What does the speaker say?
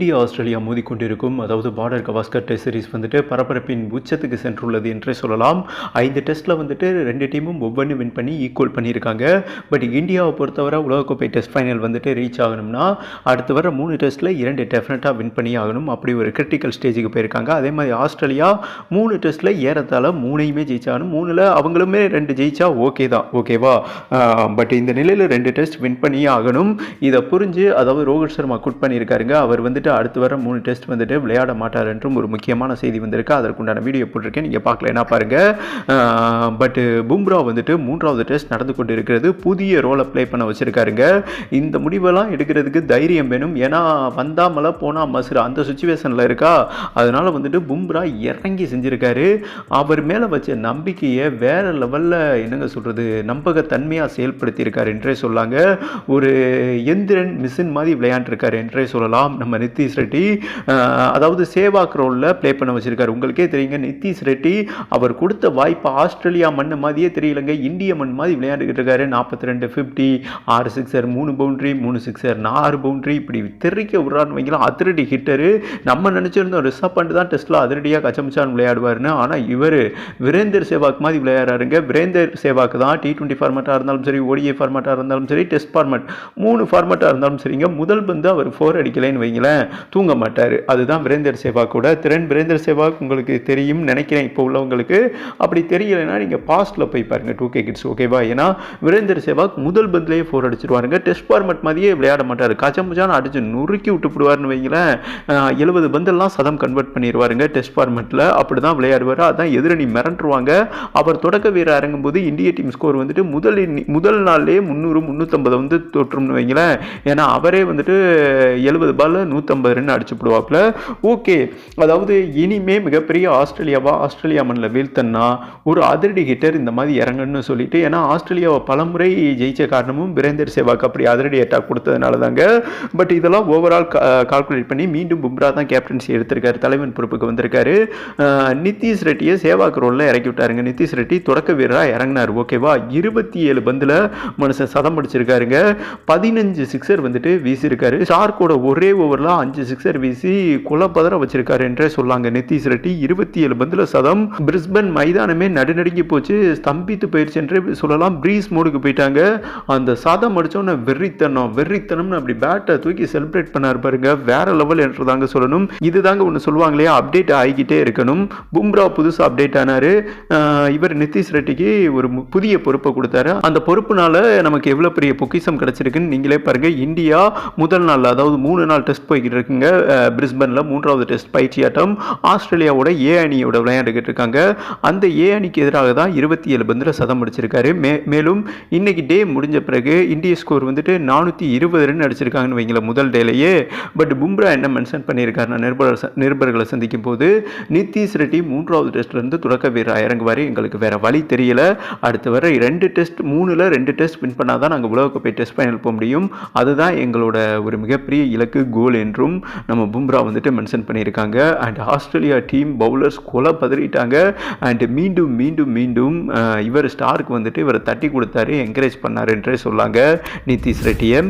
India Australia மோதிக்கொண்டிருக்கும்? அதாவது border Gavaskar test series வந்துட்டு பரபரப்பின் உச்சத்துக்கு சென்றுள்ளது என்றே சொல்லலாம். ஐந்து டெஸ்ட்டில் வந்துட்டு ரெண்டு டீமும் ஒவ்வொன்று வின் பண்ணி ஈக்குவல் பண்ணியிருக்காங்க. பட் இந்தியாவை பொறுத்தவரை உலகக்கோப்பை டெஸ்ட் ஃபைனல் வந்துட்டு ரீச் ஆகணும்னா அடுத்து வர மூணு டெஸ்ட்டில் இரண்டு டெஃபினட்டாக வின் பண்ணி ஆகணும். அப்படி ஒரு கிரிட்டிக்கல் ஸ்டேஜுக்கு போயிருக்காங்க. அதே மாதிரி ஆஸ்திரேலியா மூணு டெஸ்ட்டில் ஏறத்தாழ மூணையுமே ஜெயிச்சாகணும். மூணில் அவங்களுமே ரெண்டு ஜெயிச்சா ஓகே தான். ஓகேவா பட் இந்த நிலையில் ரெண்டு டெஸ்ட் வின் பண்ணி ஆகணும். இதை புரிஞ்சு அதாவது ரோஹித் சர்மா குட் பண்ணியிருக்காருங்க. அவர் வந்துட்டு அடுத்து வர மூணு டெஸ்ட் வந்துட்டு விளையாட மாட்டார் என்றும் ஒரு முக்கியமான செய்தி வந்திருக்கு. அதற்குண்டான வீடியோ போட்டிருக்கேன். நீங்கள் பார்க்கல என்ன பாருங்கள் பட்டு பும்ரா வந்துட்டு மூன்றாவது டெஸ்ட் நடந்து கொண்டு இருக்கிறது புதிய ரோலை ப்ளே பண்ண வச்சுருக்காருங்க. இந்த முடிவெல்லாம் எடுக்கிறதுக்கு தைரியம் வேணும். ஏன்னா வந்தாமல போனால் மசுரு அந்த சுச்சுவேஷனில் இருக்கா? அதனால் வந்துட்டு பும்ரா இறங்கி செஞ்சுருக்காரு. அவர் மேலே வச்ச நம்பிக்கையை வேறு லெவலில் என்னங்க சொல்கிறது நம்பகத்தன்மையாக செயல்படுத்தியிருக்காரு என்றே சொல்லாங்க. ஒரு எந்திரன் மிஷின் மாதிரி விளையாண்டுருக்காரு என்றே சொல்லலாம். நம்ம நிதிஷ் ரெட்டி அதாவது சேவாக் ரோலில் ப்ளே பண்ண வச்சுருக்காரு. உங்களுக்கே தெரியுங்க நிதிஷ் ரெட்டி அவர் கொடுத்த வாய்ப்பு ஆஸ்திரேலியா மண் மாதிரியே தெரியலங்க. இந்திய மண் மாதிரி விளையாண்டுக்கிட்டு இருக்காரு. நாற்பத்தி ரெண்டு ஃபிஃப்டி ஆறு சிக்ஸர் மூணு பவுண்ட்ரி மூணு சிக்ஸர் நாலு பவுண்ட்ரி இப்படி தெரிக்க விட்றான்னு வைங்களா அதிரடி ஹிட்டரு நம்ம நினச்சிருந்தோம் ரிசர்வ் பண்ணிட்டு தான் டெஸ்ட்டில் அதிரடியாக கச்சமிச்சான் விளையாடுவாருன்னு. ஆனால் இவர் வீரேந்தர் சேவாக் மாதிரி விளையாடுறாருங்க. வீரேந்தர் சேவாக் தான் டி டுவெண்ட்டி ஃபார்மேட்டாக இருந்தாலும் சரி ஓடிஏ ஃபார்மேட்டாக இருந்தாலும் சரி டெஸ்ட் ஃபார்மேட் மூணு ஃபார்மேட்டாக இருந்தாலும் சரிங்க. முதல் பந்து அவர் ஃபோர் அடிக்கலைன்னு வைங்களேன். தூங்க மாட்டார். அதுதான் வீரேந்தர் சேவாக்கோட திறன் வீரேந்தர் சேவாக் உங்களுக்கு தெரியும் நினைக்கிறேன் இப்போ உள்ளவங்களுக்கு. அப்படி தெரியலைன்னா நீங்கள் பாஸ்ட்டில் போய் பாருங்கள் டூ கே கிட்ஸ் ஓகேவா ஏன்னா வீரேந்தர் சேவாக் முதல் பந்திலேயே ஃபோர் அடிச்சிருவாருங்க டெஸ்ட் ஃபார்மெட் மாதிரியே விளையாட மாட்டார். காச்சமுச்சான் அடிச்சு நுறுக்கி விட்டு விடுவார்னு வைங்களேன். எழுபது பந்தெல்லாம் சதம் கன்வெர்ட் பண்ணிடுவாருங்க டெஸ்ட் ஃபார்மெட்டில் அப்படி தான் விளையாடுவார். அதான் எதிரணி மிரண்டுருவாங்க. அவர் தொடக்க வீரர் இறங்கும்போது இந்திய டீம் ஸ்கோர் வந்துட்டு முதல் முதல் நாள்லேயே முந்நூறு முந்நூற்றம்பது வந்து தொற்றும்னு வைங்களேன். ஏன்னா அவரே வந்துட்டு எழுபது பால்ல நூற்றம்பது ரன் அடிச்சு போடுவாப்புல ஓகே அதாவது இனிமே மிகப்பெரிய ஆஸ்திரேலியாவா ஆஸ்திரேலியா மண்ணில் வீழ்த்தன்னா ஒரு அதிரடி ஹிட்டர் இந்த மாதிரி இறங்கணும்னு சொல்லிட்டு ஏன்னா ஆஸ்திரேலியாவை பலமுறை ஜெயிச்ச காரணமும் விரேந்தர் சேவாக் அப்படி அதிரடி அட்டாக் கொடுத்ததுனால தாங்க பட் இதெல்லாம் ஓவரால் கால்குலேட் பண்ணி மீண்டும் பும்ரா தான் கேப்டன்சி எடுத்திருக்காரு தலைவன் பொறுப்புக்கு வந்திருக்காரு. நிதிஷ் ரெட்டியை சேவாக் ரோலில் இறக்கி விட்டாருங்க. நிதிஷ் ரெட்டி தொடக்க வீரராக இறங்கினார் ஓகேவா? இருபத்தி ஏழு பந்தில் மனுஷன் சதம் அடிச்சிருக்காருங்க. பதினஞ்சு சிக்ஸர் வந்துட்டு வீசியிருக்காரு. ஷார்க்கோட ஒரே ஓவரில் அஞ்சு சிக்ஸர் வீசி குலப்பதற வச்சிருக்காரு என்றே சொல்லாங்க. நிதிஷ் ரெட்டி இருபத்தி ஏழு பந்தில் சதம். பிரிஸ்பன் மைதானமே நடுநடுங்கி போச்சு. ஸ்தம்பித்து போயிடுச்சு என்றே சொல்லலாம். ப்ரீஸ் மோடுக்கு போயிட்டாங்க. அந்த சதம் அடிச்சோன்னே வெறித்தனம் வெறித்தனம்னு அப்படி பேட்டை தூக்கி செலிப்ரேட் பண்ணார் பாருங்க. வேற லெவல் என்று தாங்க சொல்லணும். இதுதாங்க ஒன்று சொல்லுவாங்க இல்லையா அப்டேட் ஆகிக்கிட்டே இருக்கணும். பும்ரா புதுசாக அப்டேட் ஆனார். இவர் நிதிஷ் ரெட்டிக்கு ஒரு புதிய பொறுப்பை கொடுத்தாரு. அந்த பொறுப்புனால நமக்கு எவ்வளோ பெரிய பொக்கிஷம் கிடச்சிருக்குன்னு நீங்களே பாருங்கள் இந்தியா முதல் நாள் அதாவது மூணு நாள் டெஸ்ட் போய்கிட்டு இருக்குங்க. பிரிஸ்பனில் மூன்றாவது டெஸ்ட் பயிற்சி ஆட்டம் ஆஸ்திரேலியாவோட ஏ அணியோட விளையாண்டுக்கிட்டு இருக்காங்க அந்த ஏ அணிக்கு எதிராக தான் இருபத்தி ஏழு பந்தில் சதம் அடிச்சிருக்காரு. மே மேலும் இன்னைக்கு டே முடிஞ்ச பிறகு இந்திய ஸ்கோர் வந்துட்டு நானூற்றி இருபது ரன் அடிச்சிருக்காங்கன்னு வைங்கள முதல் டேலேயே. பட் பும்ரா என்ன மென்ஷன் பண்ணியிருக்காருன்னா நிருபர் நிருபர்களை சந்திக்கும் போது நிதிஷ் ரெட்டி மூன்றாவது டெஸ்ட்லேருந்து தொடக்க வீரர் இறங்குவார். எங்களுக்கு வேற வழி தெரியல. அடுத்து வர ரெண்டு டெஸ்ட் மூணில் ரெண்டு டெஸ்ட் வின் பண்ணால் தான் நாங்கள் உலகக்கோப்பை டெஸ்ட் ஃபைனல் போக முடியும். அதுதான் எங்களோட ஒரு மிகப்பெரிய இலக்கு கோல் என்று என்றும் நம்ம பும்ரா வந்துட்டு மென்ஷன் பண்ணியிருக்காங்க. அண்ட் ஆஸ்திரேலியா டீம் பவுலர்ஸ் கொலை பதறிட்டாங்க. அண்ட் மீண்டும் மீண்டும் மீண்டும் இவர் ஸ்டாருக்கு வந்துட்டு இவரை தட்டி கொடுத்தாரு என்கரேஜ் பண்ணார் என்றே சொல்லாங்க. நிதிஷ் ரெட்டியை